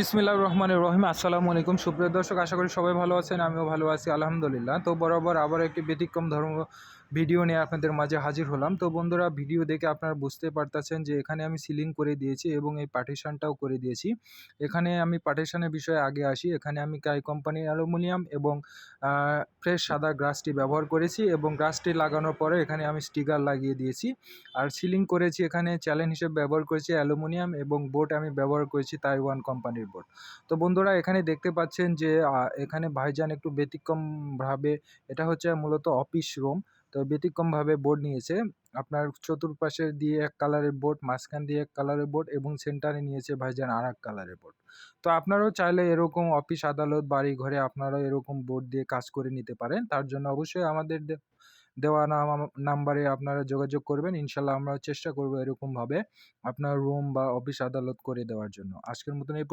বিসমিল্লাহ রহমান রহিম, আসসালামু আলাইকুম। সুপ্রিয় দর্শক, আশা করি সবাই ভালো আছেন, আমিও ভালো আছি, আলহামদুলিল্লাহ। তো বরাবর আবার একটি ব্যতিক্রম ধর্ম ভিডিও নিয়ে আপনাদের মাঝে হাজির হলাম। তো বন্ধুরা, ভিডিও দেখে আপনারা বুঝতে পারতেছেন যে এখানে আমি সিলিং করে দিয়েছি এবং এই পার্টিশনটাও করে দিয়েছি। এখানে আমি পার্টিশনের বিষয়ে আগে আসি। এখানে আমি কাই কোম্পানির অ্যালুমিনিয়াম এবং ফ্রেশ সাদা গ্রাসটি ব্যবহার করেছি এবং গ্রাসটি লাগানোর পরে এখানে আমি স্টিকার লাগিয়ে দিয়েছি। আর সিলিং করেছি এখানে চ্যালেঞ্জ হিসেবে ব্যবহার করেছি অ্যালুমিনিয়াম এবং বোর্ড আমি ব্যবহার করেছি তাইওয়ান কোম্পানির বোর্ড। তো বন্ধুরা, এখানে দেখতে পাচ্ছেন যে এখানে ভাইজান একটু ব্যতিক্রমভাবে, এটা হচ্ছে মূলত অফিস রুম। তো ব্যতিক্রমভাবে বোর্ড নিয়েছে। আপনার চতুর্পাশে দিয়ে এক কালারের বোর্ড মাঝখান দিয়ে এক কালারের বোর্ড এবং সেন্টারে নিয়েছে ভাইজান আর এক কালারের বোর্ড তো আপনারাও চাইলে এরকম অফিস আদালত, বাড়ি ঘরে আপনারাও এরকম বোর্ড দিয়ে কাজ করে নিতে পারেন। তার জন্য অবশ্যই আমাদের দেওয়া নাম- নাম্বারে আপনারা যোগাযোগ করবেন। ইনশাল্লাহ আমরা চেষ্টা করব এরকমভাবে আপনার রুম বা অফিস আদালত করে দেওয়ার জন্য। আজকের মতন এই